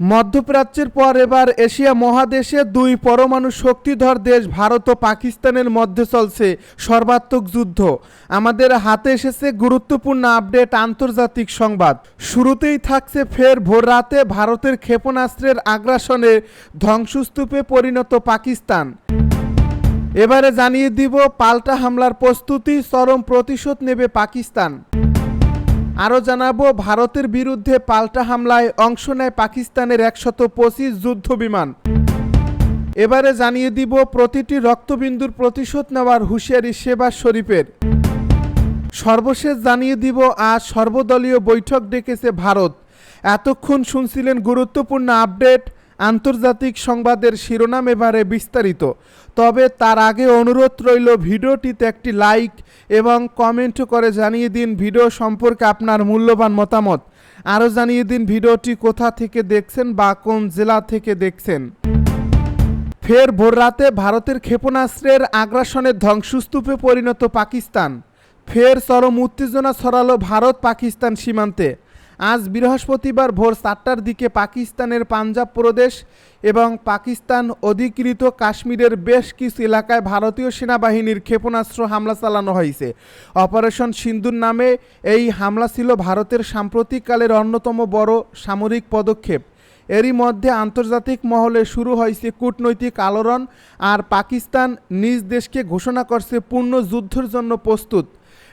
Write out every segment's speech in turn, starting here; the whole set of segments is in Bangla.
মধ্যপ্রাচ্যের পর এবার এশিয়া মহাদেশে দুই পরমাণু শক্তিধর দেশ ভারত ও পাকিস্তানের মধ্যে চলছে সর্বাত্মক যুদ্ধ। আমাদের হাতে এসেছে গুরুত্বপূর্ণ আপডেট আন্তর্জাতিক সংবাদ। শুরুতেই থাকছে ফের ভোর রাতে ভারতের ক্ষেপণাস্ত্রের আগ্রাসনে ধ্বংসস্তূপে পরিণত পাকিস্তান। এবারে জানিয়ে দিব পাল্টা হামলার প্রস্তুতি, চরম প্রতিশোধ নেবে পাকিস্তান। আরও জানাব, ভারতের বিরুদ্ধে পাল্টা হামলায় অংশ নেয় পাকিস্তানের একশত পঁচিশ যুদ্ধ বিমান। এবারে জানিয়ে দিব, প্রতিটি রক্তবিন্দুর প্রতিশোধ নেওয়ার হুঁশিয়ারি সেবা শরীফের। সর্বশেষ জানিয়ে দিব, আজ সর্বদলীয় বৈঠক ডেকেছে ভারত। এতক্ষণ শুনছিলেন গুরুত্বপূর্ণ আপডেট। আন্তর্জাতিক সংবাদের শিরোনাম এবারে বিস্তারিত। তবে তার আগে অনুরোধ রইল ভিডিওটিতে একটি লাইক এবং কমেন্ট করে জানিয়ে দিন ভিডিও সম্পর্কে আপনার মূল্যবান মতামত। আরও জানিয়ে দিন ভিডিওটি কোথা থেকে দেখছেন বা কোন জেলা থেকে দেখছেন। ফের ভোররাতে ভারতের ক্ষেপণাস্ত্রের আগ্রাসনের ধ্বংসস্তূপে পরিণত পাকিস্তান। ফের চরম উত্তেজনা ছড়ালো ভারত পাকিস্তান সীমান্তে। আজ বৃহস্পতিবার ভোর চারটার দিকে পাকিস্তানের পাঞ্জাব প্রদেশ এবং পাকিস্তান অধিকৃত কাশ্মীরের বেশ কিছু এলাকায় ভারতীয় সেনাবাহিনীর ক্ষেপণাস্ত্র হামলা চালানো হয়েছে। অপারেশন সিন্ধুর নামে এই হামলা ছিল ভারতের সাম্প্রতিককালের অন্যতম বড় সামরিক পদক্ষেপ। এরই মধ্যে আন্তর্জাতিক মহলে শুরু হয়েছে কূটনৈতিক আলোড়ন আর পাকিস্তান নিজ দেশকে ঘোষণা করছে পূর্ণ যুদ্ধের জন্য প্রস্তুত।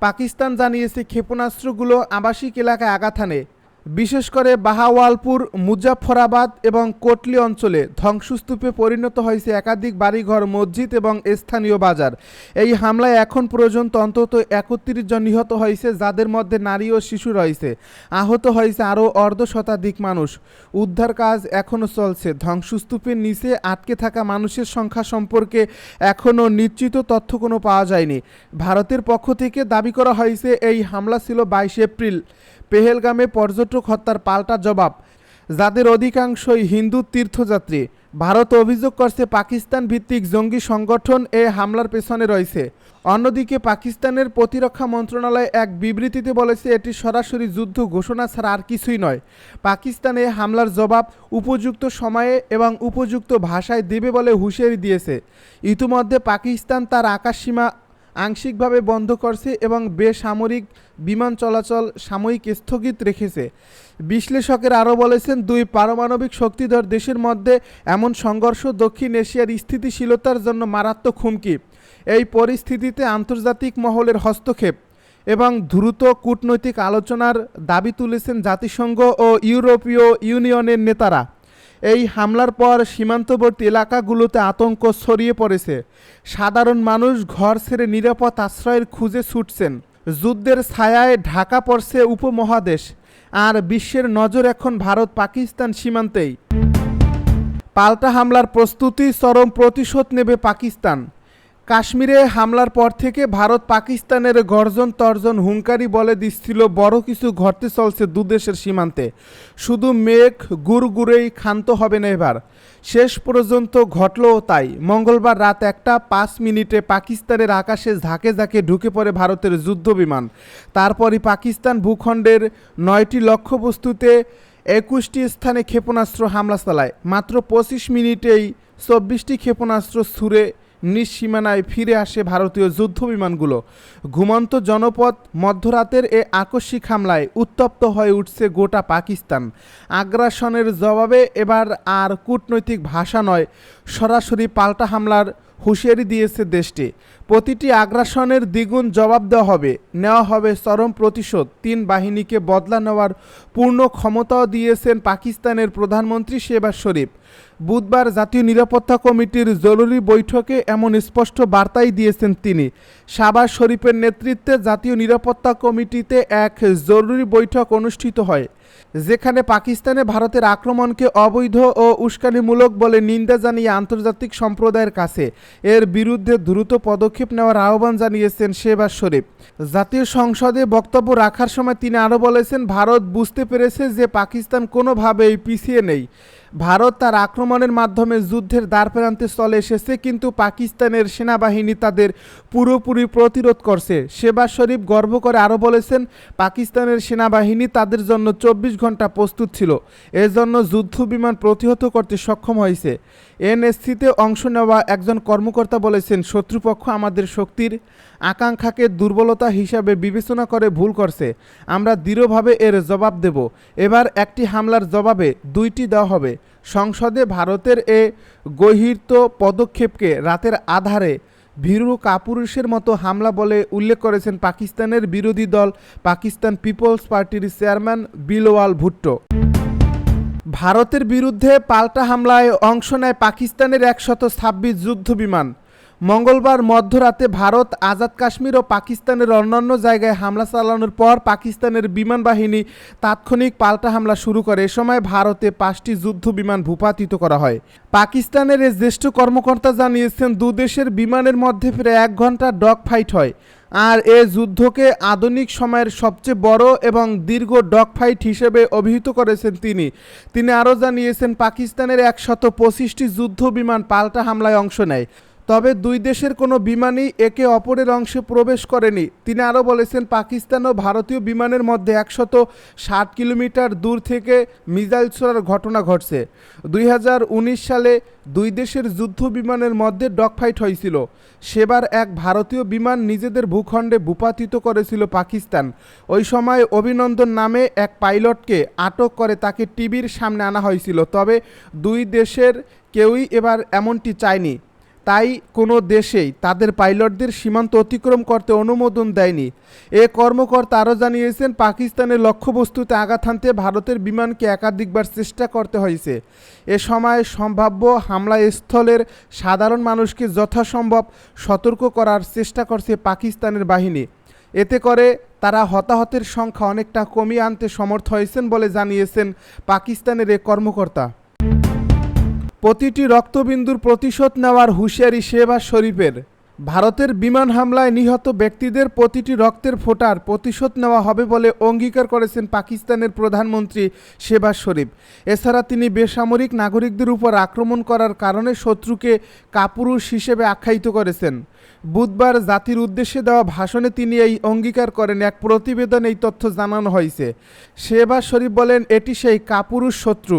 পাকিস্তান জানিয়েছে ক্ষেপণাস্ত্রগুলো আবাসিক এলাকায় আঘাত হানে। বিশেষ করে বাহাওয়ালপুর, মুজাফফরাবাদ এবং কোটলি অঞ্চলে ধ্বংসস্তূপে পরিণত হয়েছে একাধিক বাড়িঘর, মসজিদ এবং স্থানীয় বাজার। এই হামলায় এখন পর্যন্ত অন্তত একত্রিশ জন নিহত হয়েছে, যাদের মধ্যে নারী ও শিশু রয়েছে। আহত হয়েছে আরও অর্ধ শতাধিক মানুষ। উদ্ধার কাজ এখনও চলছে। ধ্বংসস্তূপের নিচে আটকে থাকা মানুষের সংখ্যা সম্পর্কে এখনও নিশ্চিত তথ্য কোনো পাওয়া যায়নি। ভারতের পক্ষ থেকে দাবি করা হয়েছে, এই হামলা ছিল বাইশে এপ্রিল। পেহেলগামে পর্যটক হত্যার পাল্টা জবাব। যাদের অধিকাংশই হিন্দু তীর্থযাত্রী। ভারত অভিযোগ করছে পাকিস্তান ভিত্তিক জঙ্গি সংগঠন এ হামলার পেছনে রয়েছে। অন্যদিকে পাকিস্তানের প্রতিরক্ষা মন্ত্রণালয় এক বিবৃতিতে বলেছে, এটি সরাসরি যুদ্ধ ঘোষণা ছাড়া আর কিছুই নয়। পাকিস্তানে হামলার জবাব উপযুক্ত সময়ে এবং উপযুক্ত ভাষায় দেবে বলে হুঁশিয়ারি দিয়েছে। ইতিমধ্যে পাকিস্তান তার আকাশসীমা আংশিকভাবে বন্ধ করছে এবং বেসামরিক বিমান চলাচল সাময়িক স্থগিত রেখেছে। বিশ্লেষকের আরও বলেছেন, দুই পারমাণবিক শক্তিধর দেশের মধ্যে এমন সংঘর্ষ দক্ষিণ এশিয়ার স্থিতিশীলতার জন্য মারাত্মক হুমকি। এই পরিস্থিতিতে আন্তর্জাতিক মহলের হস্তক্ষেপ এবং দ্রুত কূটনৈতিক আলোচনার দাবি তুলেছেন জাতিসংঘ ও ইউরোপীয় ইউনিয়নের নেতারা। এই হামলার পর সীমান্তবর্তী এলাকাগুলোতে আতঙ্ক ছড়িয়ে পড়েছে। সাধারণ মানুষ ঘর ছেড়ে নিরাপদ আশ্রয়ের খুঁজে ছুটছেন। যুদ্ধের ছায়ায় ঢাকা পড়ছে উপমহাদেশ। আর বিশ্বের নজর এখন ভারত পাকিস্তান সীমান্তেই। পাল্টা হামলার প্রস্তুতি চরম প্রতিশোধ নেবে পাকিস্তান। কাশ্মীরে হামলার পর থেকে ভারত পাকিস্তানের গর্জন তর্জন হুঙ্কারি বলে দিচ্ছিল, বড় কিছু ঘটতে চলছে দুদেশের সীমান্তে। শুধু মেঘ গুড়গুড়েই ক্ষান্ত হবে না এবার। শেষ পর্যন্ত ঘটলও তাই। মঙ্গলবার রাত একটা পাঁচ মিনিটে পাকিস্তানের আকাশে ঝাঁকে ঝাঁকে ঢুকে পড়ে ভারতের যুদ্ধ বিমান। তারপরই পাকিস্তান ভূখণ্ডের নয়টি লক্ষ্যবস্তুতে একুশটি স্থানে ক্ষেপণাস্ত্র হামলা চালায়। মাত্র পঁচিশ মিনিটেই চব্বিশটি ক্ষেপণাস্ত্র ছুড়ে নিজ সীমানায় ফিরে আসে ভারতীয় যুদ্ধ বিমানগুলো। ঘুমন্ত জনপদ মধ্যরাতের এ আকস্মিক হামলায় উত্তপ্ত হয়ে উঠছে গোটা পাকিস্তান। আগ্রাসনের জবাবে এবার আর কূটনৈতিক ভাষা নয়, সরাসরি পাল্টা হামলার হুঁশিয়ারি দিয়েছে দেশটি। প্রতিটি আগ্রাসনের দ্বিগুণ জবাব দেওয়া হবে, নেওয়া হবে চরম প্রতিশোধ। তিন বাহিনীকে বদলা নেওয়ার পূর্ণ ক্ষমতাও দিয়েছেন পাকিস্তানের প্রধানমন্ত্রী শেবাজ শরীফ। বুধবার জাতীয় নিরাপত্তা কমিটির জরুরি বৈঠকে এমন স্পষ্ট বার্তাই দিয়েছেন তিনি। শাবাজ শরীফের নেতৃত্বে জাতীয় নিরাপত্তা কমিটিতে এক জরুরি বৈঠক অনুষ্ঠিত হয়, যেখানে পাকিস্তানে ভারতের আক্রমণকে অবৈধ ও উস্কানিমূলক বলে নিন্দা জানিয়ে আন্তর্জাতিক সম্প্রদায়ের কাছে এর বিরুদ্ধে দ্রুত পদক্ষেপ নেওয়ার আহ্বান জানিয়েছেন শেবাজ শরীফ। জাতীয় সংসদে বক্তব্য রাখার সময় তিনি আরও বলেছেন, ভারত বুঝতে পেরেছে যে পাকিস্তান কোনোভাবেই পিছিয়ে নেই। ভারত তার আক্রমণের মাধ্যমে যুদ্ধের দ্বারপ্রান্তে চলে এসেছে, কিন্তু পাকিস্তানের সেনাবাহিনী তাদের পুরোপুরি প্রতিরোধ করছে। শেবাজ শরীফ গর্ব করে আরও বলেছেন, পাকিস্তানের সেনাবাহিনী তাদের জন্য চব্বিশ ঘণ্টা প্রস্তুত ছিল। এজন্য যুদ্ধ বিমান প্রতিহত করতে সক্ষম হয়েছে। এনএসসিতে অংশ নেওয়া একজন কর্মকর্তা বলেছেন, শত্রুপক্ষ আমাদের শক্তির আকাঙ্ক্ষাকে দুর্বলতা হিসাবে বিবেচনা করে ভুল করছে। আমরা দৃঢ়ভাবে এর জবাব দেব। এবার একটি হামলার জবাবে দুইটি দেওয়া হবে। সংসদে ভারতের এ গহির্ত পদক্ষেপকে রাতের আধারে ভীরু কাপুরুষের মতো হামলা বলে উল্লেখ করেছেন পাকিস্তানের বিরোধী দল পাকিস্তান পিপলস পার্টির চেয়ারম্যান বিলওয়াল ভুট্টো। ভারতের বিরুদ্ধে পাল্টা হামলায় অংশ নেয় পাকিস্তানের একশত ছাব্বিশ যুদ্ধ বিমান মঙ্গলবার মধ্যরাতে ভারত, আজাদ কাশ্মীর ও পাকিস্তানের অন্যান্য জায়গায় হামলা চালানোর পর পাকিস্তানের বিমান বাহিনী তাৎক্ষণিক পাল্টা হামলা শুরু করে। এ সময় ভারতে পাঁচটি যুদ্ধ বিমান ভূপাতিত করা হয়। পাকিস্তানের এ জ্যেষ্ঠ কর্মকর্তা জানিয়েছেন দুদেশের বিমানের মধ্যে প্রায় এক ঘণ্টা ডগ ফাইট হয়। আর এ যুদ্ধকে আধুনিক সময়ের সবচেয়ে বড় এবং দীর্ঘ ডগ ফাইট হিসেবে অভিহিত করেছেন তিনি। তিনি আরও জানিয়েছেন, পাকিস্তানের একশত পঁচিশটি যুদ্ধ বিমান পাল্টা হামলায় অংশ নেয়। তবে দুই দেশের কোনো বিমানই একে অপরের অংশে প্রবেশ করেনি। তিনি আরও বলেছেন, পাকিস্তান ও ভারতীয় বিমানের মধ্যে একশত ষাট কিলোমিটার দূর থেকে মিসাইল ছোড়ার ঘটনা ঘটছে। দুই হাজার উনিশ সালে দুই দেশের যুদ্ধ বিমানের মধ্যে ডগফাইট হয়েছিল। সেবার এক ভারতীয় বিমান নিজেদের ভূখণ্ডে ভূপাতিত করেছিল পাকিস্তান। ওই সময় অভিনন্দন নামে এক পাইলটকে আটক করে তাকে টিভির সামনে আনা হয়েছিল। তবে দুই দেশের কেউই এবার এমনটি চায়নি। তাই কোনো দেশেই তাদের পাইলটদের সীমান্ত অতিক্রম করতে অনুমোদন দেয়নি। এ কর্মকর্তা আরও জানিয়েছেন, পাকিস্তানের লক্ষ্যবস্তুতে আঘাত হানতে ভারতের বিমানকে একাধিকবার চেষ্টা করতে হয়েছে। এ সময় সম্ভাব্য হামলা স্থলের সাধারণ মানুষকে যথাসম্ভব সতর্ক করার চেষ্টা করছে পাকিস্তানের বাহিনী। এতে করে তারা হতাহতের সংখ্যা অনেকটা কমিয়ে আনতে সমর্থ হয়েছেন বলে জানিয়েছেন পাকিস্তানের এ কর্মকর্তা। প্রতিটি রক্তবিন্দুর প্রতিশোধ নেওয়ার হুঁশিয়ারি শেহবাজ শরীফের। ভারতের বিমান হামলায় নিহত ব্যক্তিদের প্রতিটি রক্তের ফোটার প্রতিশোধ নেওয়া হবে বলে অঙ্গীকার করেছেন পাকিস্তানের প্রধানমন্ত্রী শেবাজ শরীফ। এছাড়া তিনি বেসামরিক নাগরিকদের উপর আক্রমণ করার কারণে শত্রুকে কাপুরুষ হিসেবে আখ্যায়িত করেছেন। বুধবার জাতির উদ্দেশ্যে দেওয়া ভাষণে তিনি এই অঙ্গীকার করেন, এক প্রতিবেদন এই তথ্য জানানো হয়েছে। শেহবাজ শরীফ বলেন, এটি সেই কাপুরুষ শত্রু।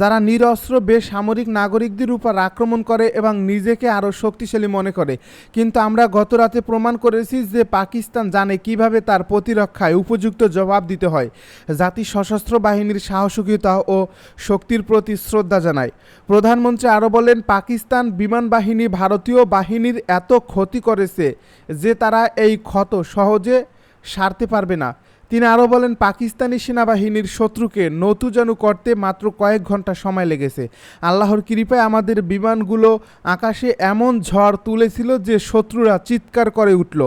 যারা নিরস্ত্র, বেসামরিক নাগরিকদের উপর আক্রমণ করে এবং নিজেকে আরও শক্তিশালী মনে করে। কিন্তু আমরা গতরাতে প্রমাণ করেছি যে পাকিস্তান জানে কীভাবে তার প্রতিরক্ষায় উপযুক্ত জবাব দিতে হয়। জাতি সশস্ত্র বাহিনীর সাহসিকতা ও শক্তির প্রতি শ্রদ্ধা জানায়। প্রধানমন্ত্রী আরও বলেন, পাকিস্তান বিমান বাহিনী ভারতীয় বাহিনীর এত ক্ষতি করেছে যে তারা এই ক্ষত সহজে সারতে পারবে না। তিনি আরও বলেন, পাকিস্তানি সেনাবাহিনীর শত্রুকে নতুজানু করতে মাত্র কয়েক ঘণ্টা সময় লেগেছে। আল্লাহর কৃপায় আমাদের বিমানগুলো আকাশে এমন ঝড় তুলেছিল যে শত্রুরা চিৎকার করে উঠল।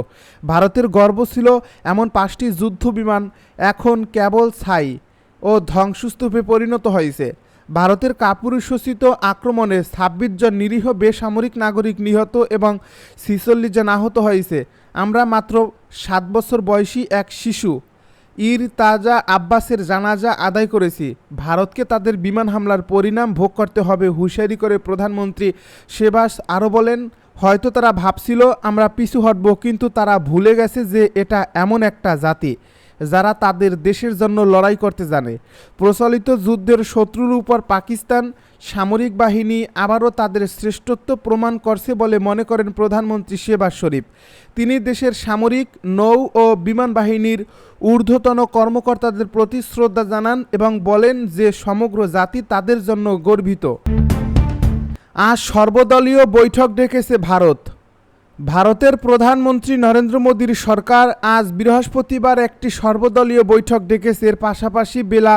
ভারতের গর্ব ছিল এমন পাঁচটি যুদ্ধ বিমান এখন কেবল ছাই ও ধ্বংসস্তূপে পরিণত হয়েছে। ভারতের কাপুরুষোচিত আক্রমণে ছাব্বিশ জন নিরীহ বেসামরিক নাগরিক নিহত এবং ছিচল্লিশ জন আহত হয়েছে। আমরা মাত্র সাত বছর বয়সী এক শিশু। ইর তাজা আব্বাসের জানাজা আদায় করেছি। ভারতকে তাদের বিমান হামলার পরিণাম ভোগ করতে হবে হুঁশিয়ারি করে প্রধানমন্ত্রী সেবাস আরও বলেন, হয়তো তারা ভাবছিল আমরা পিছু হটব, কিন্তু তারা ভুলে গেছে যে এটা এমন একটা জাতি। যারা তাদের দেশের জন্য লড়াই করতে জানে। প্রচলিত যুদ্ধের শত্রুর উপর পাকিস্তান সামরিক বাহিনী আবারও তাদের শ্রেষ্ঠত্ব প্রমাণ করছে বলে মনে করেন প্রধানমন্ত্রী শেবাজ শরীফ। তিনি দেশের সামরিক, নৌ ও বিমান বাহিনীর ঊর্ধ্বতন কর্মকর্তাদের প্রতি শ্রদ্ধা জানান এবং বলেন যে সমগ্র জাতি তাদের জন্য গর্বিত। আজ সর্বদলীয় বৈঠক ডেকেছে ভারত। ভারতের প্রধানমন্ত্রী নরেন্দ্র মোদীর সরকার আজ বৃহস্পতিবার একটি সর্বদলীয় বৈঠক ডেকেছে। এর পাশাপাশি বেলা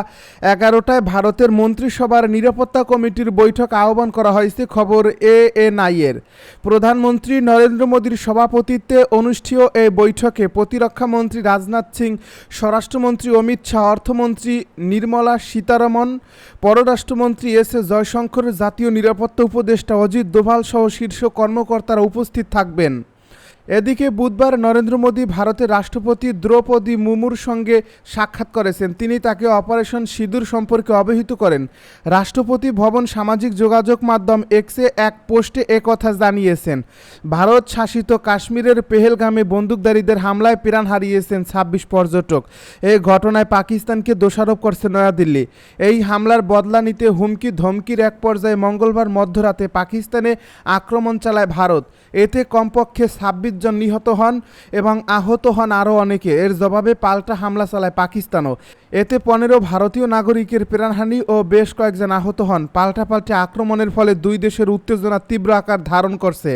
এগারোটায় ভারতের মন্ত্রিসভার নিরাপত্তা কমিটির বৈঠক আহ্বান করা হয়েছে খবর এ এর প্রধানমন্ত্রী নরেন্দ্র মোদীর সভাপতিত্বে অনুষ্ঠেয় এই বৈঠকে প্রতিরক্ষা মন্ত্রী রাজনাথ সিং, স্বরাষ্ট্রমন্ত্রী অমিত শাহ, অর্থমন্ত্রী নির্মলা সীতারমন, পররাষ্ট্রমন্ত্রী এস এ জয়শঙ্কর, জাতীয় নিরাপত্তা উপদেষ্টা অজিত দোভাল সহ শীর্ষ কর্মকর্তারা উপস্থিত থাকবেন। এদিকে বুধবার নরেন্দ্র মোদী ভারতের রাষ্ট্রপতি দ্রৌপদী মুমুর সঙ্গে সাক্ষাৎ করেছেন। তিনি তাকে অপারেশন সিঁদুর সম্পর্কে অবহিত করেন। রাষ্ট্রপতি ভবন সামাজিক যোগাযোগ মাধ্যম এক্সে এক পোস্টে একথা জানিয়েছেন। ভারত শাসিত কাশ্মীরের পেহেলগামে বন্দুকধারীদের হামলায় প্রাণ হারিয়েছেন ছাব্বিশ পর্যটক। এই ঘটনায় পাকিস্তানকে দোষারোপ করছে নয়াদিল্লি। এই হামলার বদলা নিতে হুমকি ধমকির এক পর্যায়ে মঙ্গলবার মধ্যরাতে পাকিস্তানে আক্রমণ চালায় ভারত। এতে কমপক্ষে ছাব্বিশ জন নিহত হন এবং আহত হন আরও অনেকে। এর জবাবে পাল্টা হামলা চালায় পাকিস্তানও। এতে পনেরো ভারতীয় নাগরিকের প্রাণহানি ও বেশ কয়েকজন আহত হন। পাল্টাপাল্টি আক্রমণের ফলে দুই দেশের উত্তেজনা তীব্র আকার ধারণ করছে।